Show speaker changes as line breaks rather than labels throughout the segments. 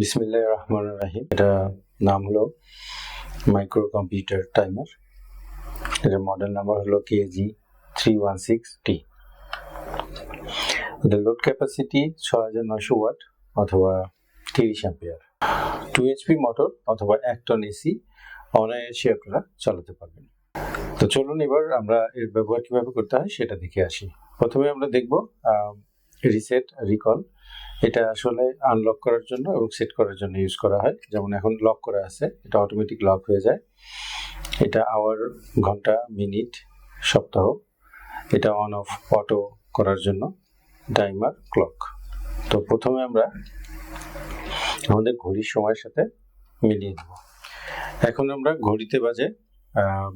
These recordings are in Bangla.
বিসমিল্লাহ রহমান রাহিম। এটা নাম হলো মাইক্রো কম্পিউটার টাইমার। এটার মডেল নাম্বার হলো KG three one six T. এদের লোড ক্যাপাসিটি ছ হাজার নয়শো ওয়াট অথবা তিরিশ অ্যাম্পিয়ার। টু এইচপি মোটর অথবা এক টন এসি অনায়াসে আপনারা চালাতে পারবেন। তো চলুন এবার আমরা এর ব্যবহার কীভাবে করতে হয় সেটা দেখে আসি। প্রথমে আমরা দেখব রিসেট রিকল এটা আসলে আনলক করার জন্য এবং সেট করার জন্য ইউজ করা হয়। যেমন এখন লক করা আছে, এটা অটোমেটিক লক হয়ে যায়। এটা আওয়ার ঘণ্টা মিনিট সপ্তাহ। এটা অন অফ অটো করার জন্য টাইমার ক্লক তো প্রথমে আমরা আমাদের ঘড়ির সময়ের সাথে মিলিয়ে নেব। এখন আমরা ঘড়িতে বাজে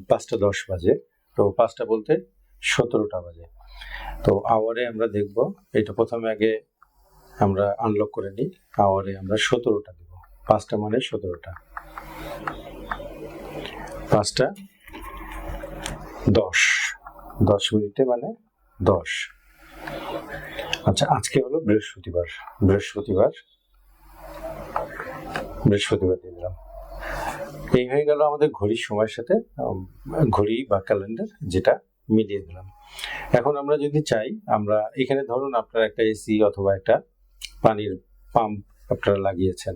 পাঁচটা দশ বাজে। তো পাঁচটা বলতে সতেরোটা বাজে। তো আওয়ারে আমরা দেখব, এটা প্রথমে আগে আমরা আনলক করে নিই আওয়ারে আমরা সতেরোটা দেব। পাঁচটা মানে সতেরোটা। পাঁচটা, দশ। দশ মিনিটে মানে দশ। আচ্ছা আজকে হলো বৃহস্পতিবার। বৃহস্পতিবার। বৃহস্পতিবার দিয়ে দিলাম এই হয়ে গেল আমাদের ঘড়ির সময়ের সাথে ঘড়ি বা ক্যালেন্ডার যেটা মিলিয়ে দিলাম। এখন আমরা যদি চাই, আমরা এখানে ধরুন আপনার একটা এসি অথবা একটা পানির পাম্প আপনারা লাগিয়েছেন।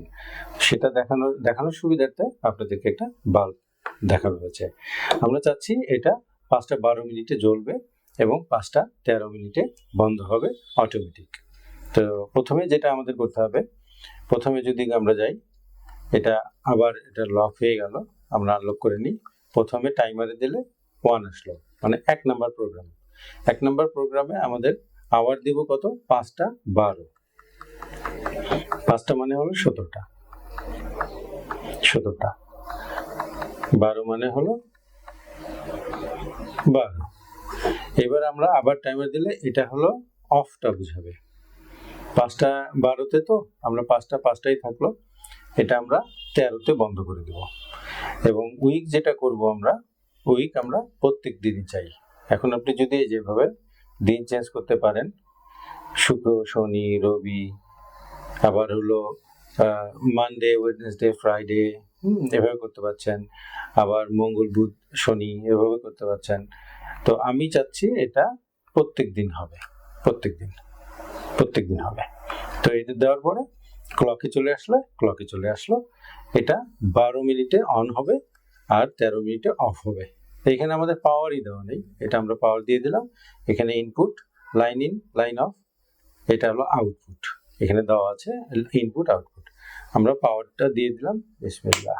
সেটা দেখানোর দেখানোর সুবিধার্থে আপনাদেরকে একটা বাল্ব দেখানো হয়েছে। আমরা চাচ্ছি এটা পাঁচটা বারো মিনিটে জ্বলবে এবং পাঁচটা তেরো মিনিটে বন্ধ হবে অটোমেটিক তো প্রথমে যেটা আমাদের করতে হবে, প্রথমে যদি আমরা যাই, এটা আবার এটা লক হয়ে গেল, আমরা আনলক করে নিই। প্রথমে টাইমারে দিলে ওয়ান আসলো মানে এক নাম্বার প্রোগ্রাম এক নম্বর প্রোগ্রামে আমাদের আওয়ার দিব কত? পাঁচটা বারো। পাঁচটা মানে হলো সতেরোটা। সতেরোটা। বারো মানে হলো বারো। এবার আমরা আবার টাইমার দিলে এটা হলো অফটা বুঝাবে। পাঁচটা বারোতে তো আমরা পাঁচটা পাঁচটাই থাকল, এটা আমরা তেরোতে বন্ধ করে দেব। এবং উইক যেটা করব আমরা উইক আমরা প্রত্যেক দিনই চাই। এখন আপনি যদি যেভাবে দিন চেঞ্জ করতে পারেন, শুক্র, শনি, রবি, আবার হলো মানডে ওয়েডনেসডে ফ্রাইডে এভাবে করতে পারছেন, আবার মঙ্গল, বুধ, শনি, এভাবে করতে পারছেন, তো আমি চাচ্ছি এটা প্রত্যেক দিন হবে, প্রত্যেক দিন প্রত্যেক দিন হবে। তো এটা দেওয়ার পরে ক্লকে চলে আসলে ক্লকে চলে আসলো, এটা বারো মিনিটে অন হবে আর তেরো মিনিটে অফ হবে। এখানে আমাদের পাওয়ারই দেওয়া নেই। এটা আমরা পাওয়ার দিয়ে দিলাম। এখানে input line in line off এটা হলো আউটপুট এখানে দেওয়া আছে ইনপুট আউটপুট আমরা পাওয়ারটা দিয়ে দিলাম। বিসমিল্লাহ।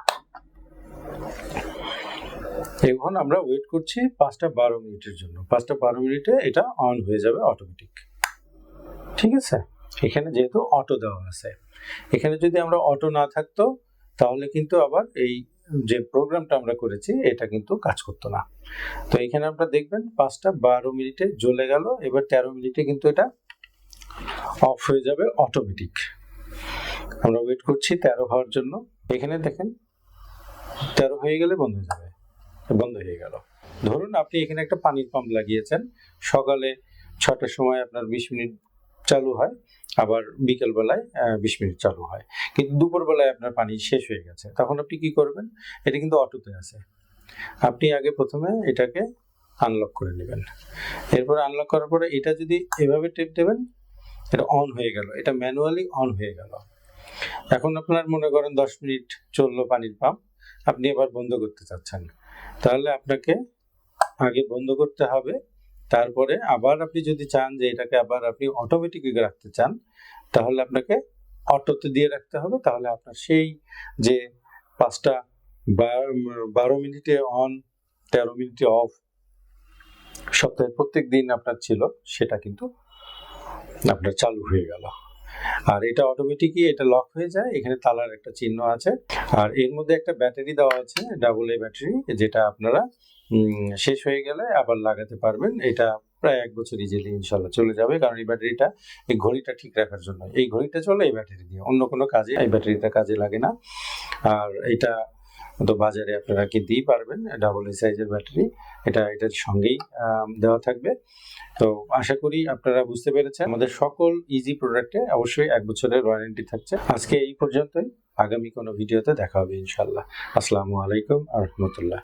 এখন আমরা ওয়েট করছি পাঁচটা বারো মিনিটের জন্য। পাঁচটা বারো মিনিটে এটা অন হয়ে যাবে অটোমেটিক ঠিক আছে? এখানে যেহেতু অটো দেওয়া আছে। এখানে যদি আমরা অটো না থাকতো, তাহলে কিন্তু আবার এই যে প্রোগ্রামটা আমরা করেছি, এটা কিন্তু কাজ করতো না। তো এখানে আপনারা দেখবেন, পাঁচটা বারো মিনিটে জ্বলে গেল, এবার তেরো মিনিটে কিন্তু এটা অফ হয়ে যাবে অটোমেটিক আমরা ওয়েট করছি তেরো হওয়ার জন্য। এখানে দেখেন, তেরো হয়ে গেলে বন্ধ হয়ে যাবে। বন্ধ হয়ে গেল। ধরুন আপনি এখানে একটা পানির পাম্প লাগিয়েছেন। সকালে ছটার সময় আপনার বিশ মিনিট চালু হয়। আবার বিকেল বেলায় বিশ মিনিট চালু হয়। কিন্তু দুপুর বেলায় আপনার পানি শেষ হয়ে গেছে। তখন আপনি কি করবেন? এটা কিন্তু অটোতে আছে। আপনি আগে প্রথমে এটাকে আনলক করে নেবেন। এরপর আনলক করার পরে এটা যদি এভাবে টেপ দেবেন, এটা অন হয়ে গেল। এটা ম্যানুয়ালি অন হয়ে গেল। এখন আপনার মনে করেন দশ মিনিট চলল পানির পাম্প আপনি এবার বন্ধ করতে চাচ্ছেন। তাহলে আপনাকে আগে বন্ধ করতে হবে। তারপরে আবার আপনি যদি চান যে এটাকে আবার আপনি অটোমেটিক রাখতে চান, তাহলে আপনাকে অটোতে দিয়ে রাখতে হবে। তাহলে আপনার সেই যে পাঁচটা বারো মিনিটে অন তেরো মিনিটে অফ সপ্তাহে প্রত্যেক দিন আপনার ছিল, সেটা কিন্তু আপনার চালু হয়ে গেল। আর এটা অটোমেটিকই এটা লক হয়ে যায়, এখানে তালার একটা চিহ্ন আছে। আর এর মধ্যে একটা ব্যাটারি দেওয়া আছে ডাবল এ ব্যাটারি, যেটা আপনারা শেষ হয়ে গেলে আবার লাগাতে পারবেন। এটা প্রায় এক বছর ইজিলি ইনশাল্লাহ চলে যাবে। কারণ এই ব্যাটারিটা, এই ঘড়িটা ঠিক রাখার জন্য। এই ঘড়িটা চলে এই ব্যাটারি দিয়ে। অন্য কোনো কাজে, এই ব্যাটারিটা কাজে লাগে না। আর এটা তো বাজারে আপনারা কিনতেই পারবেন ডাবল এ সাইজের ব্যাটারি। এটা, এটার সঙ্গেই দেওয়া থাকবে। তো আশা করি আপনারা বুঝতে পেরেছেন। আমাদের সকল ইজি প্রোডাক্টে অবশ্যই এক বছরের ওয়ারেন্টি থাকছে। আজকে এই পর্যন্তই। আগামী কোনো ভিডিওতে দেখা হবে ইনশাল্লাহ আসসালামু আলাইকুম আ রহমতুল্লাহ।